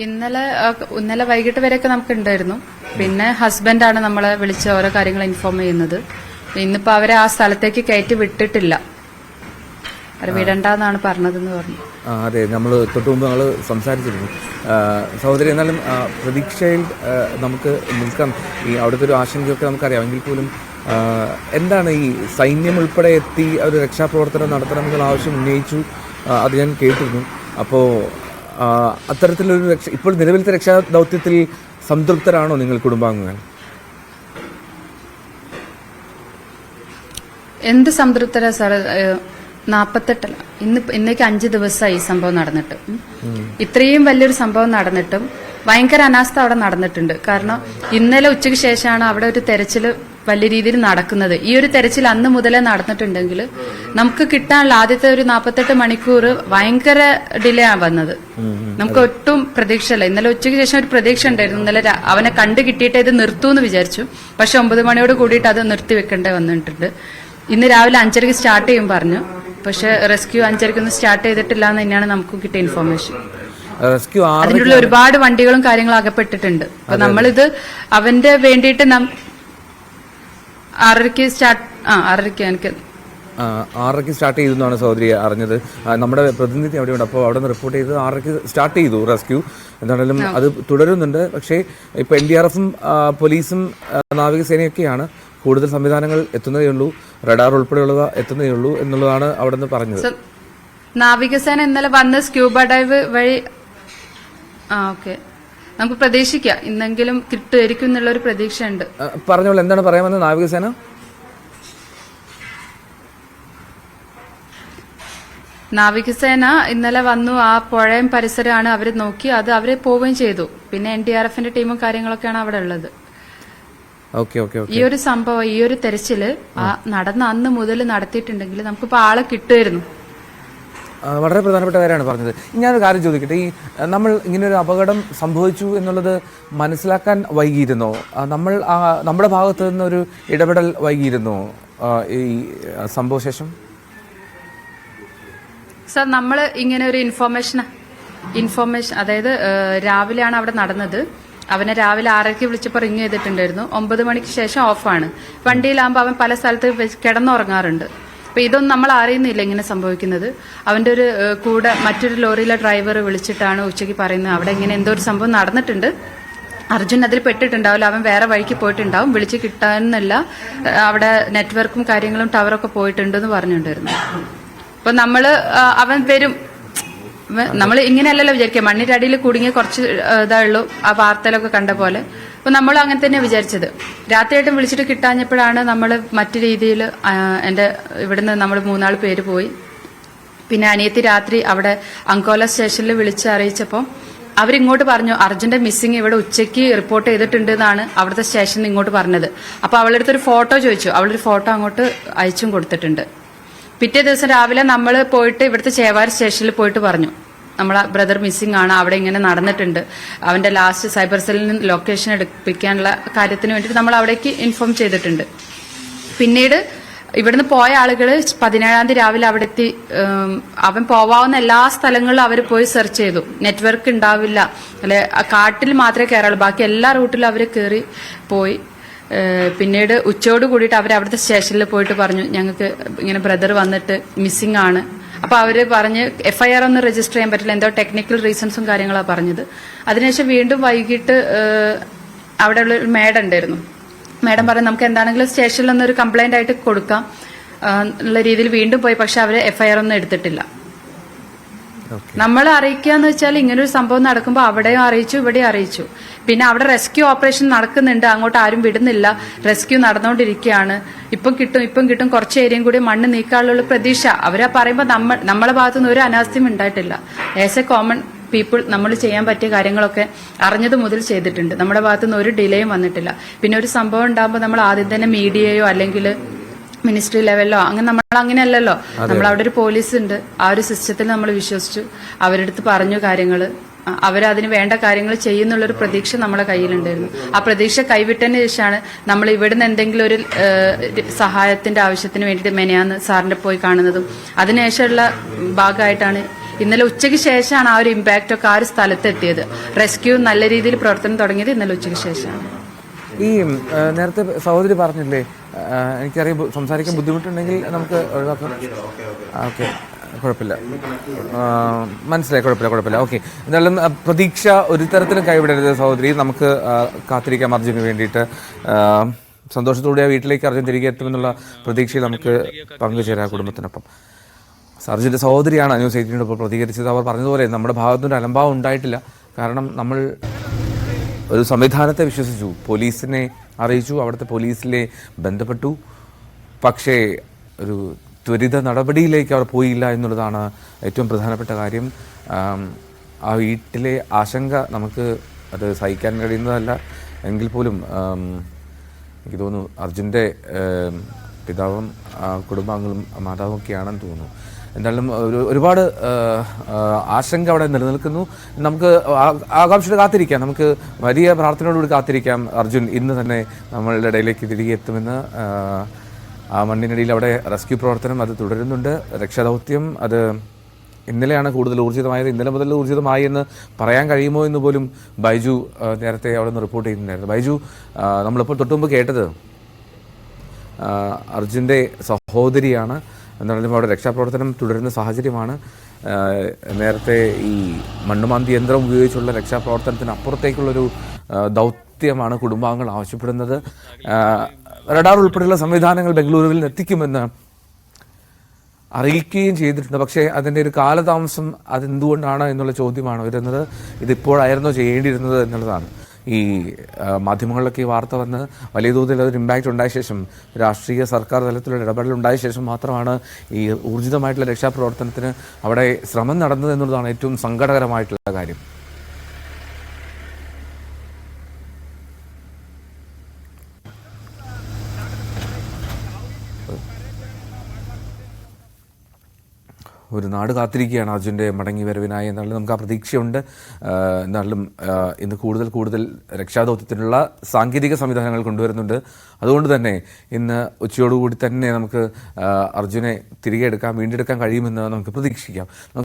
ഇന്നലെ ഇന്നലെ വൈകിട്ട് വരെയൊക്കെ നമുക്ക് ഉണ്ടായിരുന്നു പിന്നെ ഹസ്ബൻഡാണ് നമ്മളെ വിളിച്ച് ഓരോ കാര്യങ്ങൾ ഇൻഫോം ചെയ്യുന്നത്. ഇന്നിപ്പോ അവരെ ആ സ്ഥലത്തേക്ക് കയറ്റി വിട്ടിട്ടില്ല. വിടണ്ടെന്നാണ് പറഞ്ഞതെന്ന് പറഞ്ഞു. അതെ നമ്മൾ തൊട്ട് മുമ്പ് ഞങ്ങൾ സംസാരിച്ചിരുന്നു. സഹോദരി എന്നാലും പ്രതീക്ഷയിൽ നമുക്ക് നിൽക്കാം. ഈ അവിടുത്തെ ഒരു ആശങ്കയൊക്കെ നമുക്കറിയാം. എങ്കിൽ പോലും എന്താണ് ഈ സൈന്യം ഉൾപ്പെടെ എത്തി ഒരു രക്ഷാപ്രവർത്തനം നടത്തണമെന്നുള്ള ആവശ്യം ഉന്നയിച്ചു അത് ഞാൻ കേട്ടിരുന്നു. അപ്പോൾ അത്തരത്തിലൊരു രക്ഷ ഇപ്പോൾ നിലവിലത്തെ രക്ഷാ ദൗത്യത്തിൽ സംതൃപ്തരാണോ നിങ്ങൾ കുടുംബാംഗങ്ങൾ? എന്ത് സംതൃപ്തരാ സാർ നാപ്പത്തെട്ടല്ല ഇന്ന് ഇന്നേക്ക് അഞ്ച് ദിവസമായി ഈ സംഭവം നടന്നിട്ട്. ഇത്രയും വലിയൊരു സംഭവം നടന്നിട്ടും ഭയങ്കര അനാസ്ഥ അവിടെ നടന്നിട്ടുണ്ട്. കാരണം ഇന്നലെ ഉച്ചയ്ക്ക് ശേഷമാണ് അവിടെ ഒരു തെരച്ചിൽ വലിയ രീതിയിൽ നടക്കുന്നത്. ഈ ഒരു തെരച്ചിൽ അന്ന് മുതലേ നടന്നിട്ടുണ്ടെങ്കിൽ നമുക്ക് കിട്ടാനുള്ള ആദ്യത്തെ ഒരു നാൽപ്പത്തെട്ട് മണിക്കൂർ ഭയങ്കര ഡിലേ ആ വന്നത്. നമുക്ക് ഒട്ടും പ്രതീക്ഷയില്ല. ഇന്നലെ ഉച്ചയ്ക്ക് ശേഷം ഒരു പ്രതീക്ഷ ഉണ്ടായിരുന്നു. ഇന്നലെ അവനെ കണ്ടു കിട്ടിയിട്ട് ഇത് നിർത്തൂന്ന് വിചാരിച്ചു. പക്ഷെ ഒമ്പത് മണിയോട് കൂടിയിട്ട് അത് നിർത്തി വെക്കേണ്ടി വന്നിട്ടുണ്ട്. ഇന്ന് രാവിലെ അഞ്ചരയ്ക്ക് സ്റ്റാർട്ട് ചെയ്യും പറഞ്ഞു. പക്ഷെ റെസ്ക്യൂ അഞ്ചരയ്ക്കൊന്നും സ്റ്റാർട്ട് ചെയ്തിട്ടില്ല എന്ന് തന്നെയാണ് നമുക്ക് കിട്ടിയ ഇൻഫർമേഷൻ റെസ്ക്യൂ അതിനുള്ള ഒരുപാട് വണ്ടികളും കാര്യങ്ങളും അകപ്പെട്ടിട്ടുണ്ട്. അപ്പൊ നമ്മളിത് അവന്റെ വേണ്ടിയിട്ട് ആറരയ്ക്ക് സ്റ്റാർട്ട് ആ ആറരയ്ക്ക് എനിക്ക് ആറരയ്ക്ക് സ്റ്റാർട്ട് ചെയ്തു എന്നാണ് സഹോദരി അറിഞ്ഞത്. നമ്മുടെ പ്രതിനിധി അവിടെയുണ്ട്. അപ്പോൾ അവിടെ നിന്ന് റിപ്പോർട്ട് ചെയ്ത് ആറരയ്ക്ക് സ്റ്റാർട്ട് ചെയ്തു റെസ്ക്യൂ. എന്താണെങ്കിലും അത് തുടരുന്നുണ്ട്. പക്ഷേ ഇപ്പോൾ എൻ ഡി ആർ എഫും പോലീസും നാവികസേനയൊക്കെയാണ് കൂടുതൽ സംവിധാനങ്ങൾ എത്തുന്നതേ ഉള്ളൂ. റഡാർ ഉൾപ്പെടെയുള്ളവ എത്തുന്നതേ ഉള്ളൂ എന്നുള്ളതാണ് അവിടെ നിന്ന് പറഞ്ഞത്. നാവികസേന ഇന്നലെ വന്ന് സ്ക്യൂബ ഡൈവ് വഴി ആ ഓക്കെ. നമുക്ക് പ്രതീക്ഷിക്കാം. ഇന്നെങ്കിലും കിട്ടുമായിരിക്കും എന്നുള്ള ഒരു പ്രതീക്ഷയുണ്ട് പറഞ്ഞോളൂ എന്താണ് പറയാമെന്ന് നാവികസേന? നാവികസേന ഇന്നലെ വന്നു ആ പുഴയും പരിസരമാണ് അവർ നോക്കി അത് അവർ പോവുകയും ചെയ്തു. പിന്നെ എൻ ഡി ആർ എഫിന്റെ ടീമും കാര്യങ്ങളൊക്കെയാണ് അവിടെ ഉള്ളത്. ഈ ഒരു സംഭവം ഈ ഒരു തെരച്ചിൽ ആ നടന്ന അന്ന് മുതൽ നടത്തിയിട്ടുണ്ടെങ്കിൽ നമുക്കിപ്പോ ആളെ കിട്ടുമായിരുന്നു. വളരെ പ്രധാനപ്പെട്ട കാര്യമാണ് പറഞ്ഞത്. ഞാനൊരു കാര്യം ചോദിക്കട്ടെ. ഈ നമ്മൾ ഇങ്ങനെ ഒരു അപകടം സംഭവിച്ചു എന്നുള്ളത് മനസ്സിലാക്കാൻ വൈകിയിരുന്നോ? നമ്മൾ ആ, നമ്മുടെ ഭാഗത്ത് നിന്നൊരു ഇടപെടൽ വൈകിയിരുന്നോ? ഈ സംഭവശേഷം സർ നമ്മൾ ഇങ്ങനെ ഒരു ഇൻഫോർമേഷൻ ഇൻഫോർമേഷൻ അതായത് രാവിലെയാണ് അവിടെ നടന്നത്. അവനെ രാവിലെ ആറരയ്ക്ക് വിളിച്ചപ്പോൾ റിങ് ചെയ്തിട്ടുണ്ടായിരുന്നു. ഒമ്പത് മണിക്ക് ശേഷം ഓഫാണ് വണ്ടിയിലാകുമ്പോൾ അവൻ പല സ്ഥലത്ത് കിടന്നുറങ്ങാറുണ്ട്. അപ്പൊ ഇതൊന്നും നമ്മൾ അറിയുന്നില്ല ഇങ്ങനെ സംഭവിക്കുന്നത്. അവന്റെ ഒരു കൂടെ മറ്റൊരു ലോറിയിലെ ഡ്രൈവർ വിളിച്ചിട്ടാണ് ഉച്ചയ്ക്ക് പറയുന്നത്. അവിടെ ഇങ്ങനെ എന്തോ ഒരു സംഭവം നടന്നിട്ടുണ്ട്. അർജുൻ അതിൽ പെട്ടിട്ടുണ്ടാവില്ല. അവൻ വേറെ വഴിക്ക് പോയിട്ടുണ്ടാവും. വിളിച്ച് കിട്ടാനല്ല അവിടെ നെറ്റ്വർക്കും കാര്യങ്ങളും ടവറൊക്കെ പോയിട്ടുണ്ടെന്ന് പറഞ്ഞിട്ടുണ്ടായിരുന്നു. അപ്പൊ നമ്മൾ അവൻ വരും. നമ്മൾ ഇങ്ങനെയല്ലല്ലോ വിചാരിക്കുക. മണ്ണിന്റെ അടിയിൽ കുടുങ്ങി കുറച്ച് ഇതായുള്ളൂ. ആ വാർത്തയിലൊക്കെ കണ്ട പോലെ. അപ്പൊ നമ്മൾ അങ്ങനെ തന്നെ വിചാരിച്ചത്. രാത്രിയായിട്ടും വിളിച്ചിട്ട് കിട്ടാഞ്ഞപ്പോഴാണ് നമ്മൾ മറ്റു രീതിയിൽ എന്റെ ഇവിടുന്ന് നമ്മൾ മൂന്നാൾ പേര് പോയി. പിന്നെ അനിയത്തി രാത്രി അവിടെ അങ്കോല സ്റ്റേഷനിൽ വിളിച്ച് അറിയിച്ചപ്പോൾ അവരിങ്ങോട്ട് പറഞ്ഞു അർജുന്റെ മിസ്സിംഗ് ഇവിടെ ഉച്ചയ്ക്ക് റിപ്പോർട്ട് ചെയ്തിട്ടുണ്ട് എന്നാണ് അവിടുത്തെ സ്റ്റേഷനിൽ ഇങ്ങോട്ട് പറഞ്ഞത്. അപ്പൊ അവളെടുത്തൊരു ഫോട്ടോ ചോദിച്ചു. അവളൊരു ഫോട്ടോ അങ്ങോട്ട് അയച്ചും കൊടുത്തിട്ടുണ്ട്. പിറ്റേ ദിവസം രാവിലെ നമ്മൾ പോയിട്ട് ഇവിടുത്തെ ചേവാർ സ്റ്റേഷനിൽ പോയിട്ട് പറഞ്ഞു. നമ്മളെ ബ്രദർ മിസ്സിംഗ് ആണ് അവിടെ ഇങ്ങനെ നടന്നിട്ടുണ്ട്. അവന്റെ ലാസ്റ്റ് സൈബർ സെല്ലിൽ നിന്ന് ലൊക്കേഷൻ എടുപ്പിക്കാനുള്ള കാര്യത്തിന് വേണ്ടിയിട്ട് നമ്മൾ അവിടേക്ക് ഇൻഫോം ചെയ്തിട്ടുണ്ട്. പിന്നീട് ഇവിടുന്ന് പോയ ആളുകൾ പതിനേഴാം തീയതി രാവിലെ അവിടെ എത്തി. അവൻ പോവാവുന്ന എല്ലാ സ്ഥലങ്ങളിലും അവർ പോയി സെർച്ച് ചെയ്തു. നെറ്റ്വർക്ക് ഉണ്ടാവില്ല. അല്ലെ കാട്ടിൽ മാത്രമേ കയറുള്ളൂ ബാക്കി എല്ലാ റൂട്ടിലും അവർ കയറി പോയി. പിന്നീട് ഉച്ചയോട് കൂടിയിട്ട് അവർ അവിടുത്തെ സ്റ്റേഷനിൽ പോയിട്ട് പറഞ്ഞു ഞങ്ങൾക്ക് ഇങ്ങനെ ബ്രദർ വന്നിട്ട് മിസ്സിംഗ് ആണ്. അപ്പൊ അവർ പറഞ്ഞ് എഫ്ഐആർ ഒന്നും രജിസ്റ്റർ ചെയ്യാൻ പറ്റില്ല എന്തോ ടെക്നിക്കൽ റീസൺസും കാര്യങ്ങളാണ് പറഞ്ഞത്. അതിനുശേഷം വീണ്ടും വൈകിട്ട് അവിടെയുള്ള ഒരു മേഡം ഉണ്ടായിരുന്നു. മേഡം പറഞ്ഞു നമുക്ക് എന്താണെങ്കിലും സ്റ്റേഷനിൽ ഒന്നൊരു കംപ്ലൈന്റ് ആയിട്ട് കൊടുക്കാം. എന്നുള്ള രീതിയിൽ വീണ്ടും പോയി പക്ഷെ അവർ എഫ്ഐആർ ഒന്നും എടുത്തിട്ടില്ല. നമ്മൾ അറിയിക്കുക എന്ന് വെച്ചാൽ ഇങ്ങനൊരു സംഭവം നടക്കുമ്പോൾ അവിടെയും അറിയിച്ചു ഇവിടെയും അറിയിച്ചു. പിന്നെ അവിടെ റെസ്ക്യൂ ഓപ്പറേഷൻ നടക്കുന്നുണ്ട് അങ്ങോട്ട് ആരും വിടുന്നില്ല. റെസ്ക്യൂ നടന്നുകൊണ്ടിരിക്കുകയാണ്. ഇപ്പം കിട്ടും ഇപ്പം കിട്ടും. കുറച്ച് ഏരിയയും കൂടി മണ്ണ് നീക്കാനുള്ള പ്രതീക്ഷ. അവരാ പറയുമ്പോൾ നമ്മൾ നമ്മളെ ഭാഗത്തുനിന്ന് ഒരു അനാസ്ഥയും ഉണ്ടായിട്ടില്ല. ആസ് എ കോമൺ പീപ്പിൾ നമ്മൾ ചെയ്യാൻ പറ്റിയ കാര്യങ്ങളൊക്കെ അറിഞ്ഞത് മുതൽ ചെയ്തിട്ടുണ്ട്. നമ്മുടെ ഭാഗത്തുനിന്ന് ഒരു ഡിലേയും വന്നിട്ടില്ല. പിന്നെ ഒരു സംഭവം ഉണ്ടാകുമ്പോൾ നമ്മൾ ആദ്യം തന്നെ മീഡിയയോ അല്ലെങ്കിൽ മിനിസ്ട്രി ലെവലിലോ അങ്ങനെ നമ്മൾ അങ്ങനെയല്ലല്ലോ. നമ്മൾ അവിടെ ഒരു പോലീസ് ഉണ്ട് ആ ഒരു സിസ്റ്റത്തിൽ നമ്മൾ വിശ്വസിച്ചു. അവരെടുത്ത് പറഞ്ഞു കാര്യങ്ങൾ അവരതിന് വേണ്ട കാര്യങ്ങൾ ചെയ്യുന്നുള്ളൊരു പ്രതീക്ഷ നമ്മളെ കയ്യിലുണ്ടായിരുന്നു. ആ പ്രതീക്ഷ കൈവിട്ടതിന് ശേഷമാണ് നമ്മൾ ഇവിടുന്ന് എന്തെങ്കിലും ഒരു സഹായത്തിന്റെ ആവശ്യത്തിന് വേണ്ടിയിട്ട് മെനയാന്ന് സാറിന്റെ പോയി കാണുന്നതും. അതിനുശേഷമുള്ള ഭാഗമായിട്ടാണ് ഇന്നലെ ഉച്ചയ്ക്ക് ശേഷമാണ് ആ ഒരു ഇമ്പാക്റ്റ് ഒക്കെ ആ ഒരു സ്ഥലത്ത് എത്തിയത്. റെസ്ക്യൂ നല്ല രീതിയിൽ പ്രവർത്തനം തുടങ്ങിയത് ഇന്നലെ ഉച്ചയ്ക്ക് ശേഷമാണ്. ഈ നേരത്തെ സഹോദരി പറഞ്ഞില്ലേ എനിക്കറിയാം സംസാരിക്കാൻ ബുദ്ധിമുട്ടുണ്ടെങ്കിൽ നമുക്ക് ഒഴിവാക്കാം. ഓക്കെ. കുഴപ്പമില്ല. മനസ്സിലായി കുഴപ്പമില്ല കുഴപ്പമില്ല. ഓക്കെ. എന്തായാലും പ്രതീക്ഷ ഒരു തരത്തിലും കൈവിടരുത് സഹോദരി. നമുക്ക് കാത്തിരിക്കാം അർജുന് വേണ്ടിയിട്ട്. സന്തോഷത്തോടെ വീട്ടിലേക്ക് അർജുൻ തിരികെ എത്തുമെന്നുള്ള പ്രതീക്ഷയിൽ നമുക്ക് പങ്കുചേരാം കുടുംബത്തിനൊപ്പം. സർജിന്റെ സഹോദരിയാണ് ന്യൂസ് എയ്റ്റീനോട് ഇപ്പോൾ പ്രതികരിച്ചത്. അവർ പറഞ്ഞതുപോലെ നമ്മുടെ ഭാഗത്തുനിന്ന് അലംഭാവം ഉണ്ടായിട്ടില്ല. കാരണം നമ്മൾ ഒരു സംവിധാനത്തെ വിശ്വസിച്ചു. പോലീസിനെ അറിയിച്ചു. അവിടുത്തെ പോലീസിലെ ബന്ധപ്പെട്ടു. പക്ഷേ ഒരു ത്വരിത നടപടിയിലേക്ക് അവർ പോയില്ല എന്നുള്ളതാണ് ഏറ്റവും പ്രധാനപ്പെട്ട കാര്യം. ആ വീട്ടിലെ ആശങ്ക നമുക്ക് അത് സഹിക്കാൻ കഴിയുന്നതല്ല. എങ്കിൽ പോലും എനിക്ക് തോന്നുന്നു അർജുന്റെ പിതാവും കുടുംബാംഗങ്ങളും മാതാവും ഒക്കെയാണെന്ന് തോന്നുന്നു. എന്തായാലും ഒരു ഒരുപാട് ആശങ്ക അവിടെ നിലനിൽക്കുന്നു. നമുക്ക് ആകാംക്ഷയുടെ കാത്തിരിക്കാം. നമുക്ക് വലിയ പ്രാർത്ഥനയോടുകൂടി കാത്തിരിക്കാം. അർജുൻ ഇന്ന് തന്നെ നമ്മളുടെ ഇടയിലേക്ക് തിരികെ എത്തുമെന്ന് ആ, മണ്ണിനടിയിൽ അവിടെ റെസ്ക്യൂ പ്രവർത്തനം അത് തുടരുന്നുണ്ട്. രക്ഷാദൗത്യം അത് ഇന്നലെയാണ് കൂടുതൽ ഊർജിതമായത്. ഇന്നലെ മുതൽ ഊർജിതമായി എന്ന് പറയാൻ കഴിയുമോ എന്ന് പോലും ബൈജു നേരത്തെ അവിടെ നിന്ന് റിപ്പോർട്ട് ചെയ്യുന്നുണ്ടായിരുന്നു. ബൈജു നമ്മളിപ്പോൾ തൊട്ടുമുമ്പ് കേട്ടത് അർജുന്റെ സഹോദരിയാണ്. എന്നാലും അവിടെ രക്ഷാപ്രവർത്തനം തുടരുന്ന സാഹചര്യമാണ്. നേരത്തെ ഈ മണ്ണുമാന്തി യന്ത്രം ഉപയോഗിച്ചുള്ള രക്ഷാപ്രവർത്തനത്തിന് അപ്പുറത്തേക്കുള്ളൊരു ദൗത്യമാണ് കുടുംബാംഗങ്ങൾ ആവശ്യപ്പെടുന്നത്. റഡാർ ഉൾപ്പെടെയുള്ള സംവിധാനങ്ങൾ ബംഗളൂരുവിൽ എത്തിക്കുമെന്ന് അറിയിക്കുകയും ചെയ്തിട്ടുണ്ട്. പക്ഷേ അതിന്റെ ഒരു കാലതാമസം അതെന്തുകൊണ്ടാണ് എന്നുള്ള ചോദ്യമാണ് വരുന്നത് ഇതിപ്പോഴായിരുന്നോ ചെയ്യേണ്ടിയിരുന്നത് എന്നുള്ളതാണ്. ഈ മാധ്യമങ്ങളിലൊക്കെ ഈ വാർത്ത വന്ന് വലിയ തോതിൽ അതൊരു ഇമ്പാക്റ്റ് ഉണ്ടായ ശേഷം രാഷ്ട്രീയ സർക്കാർ തലത്തിലുള്ള ഇടപെടൽ ഉണ്ടായ ശേഷം മാത്രമാണ് ഈ ഊർജിതമായിട്ടുള്ള രക്ഷാപ്രവർത്തനത്തിന് അവിടെ ശ്രമം നടന്നത് എന്നുള്ളതാണ് ഏറ്റവും സങ്കടകരമായിട്ടുള്ള കാര്യം. ഒരു നാട് കാത്തിരിക്കുകയാണ് അർജുന്റെ മടങ്ങി വരവിനായി എന്നാലും നമുക്ക് ആ പ്രതീക്ഷയുണ്ട്. എന്നാലും ഇന്ന് കൂടുതൽ കൂടുതൽ രക്ഷാദൗത്യത്തിനുള്ള സാങ്കേതിക സംവിധാനങ്ങൾ കൊണ്ടുവരുന്നുണ്ട്. അതുകൊണ്ട് തന്നെ ഇന്ന് ഉച്ചയോടുകൂടി തന്നെ നമുക്ക് അർജുനെ തിരികെ എടുക്കാൻ വീണ്ടെടുക്കാൻ കഴിയുമെന്ന് നമുക്ക് പ്രതീക്ഷിക്കാം.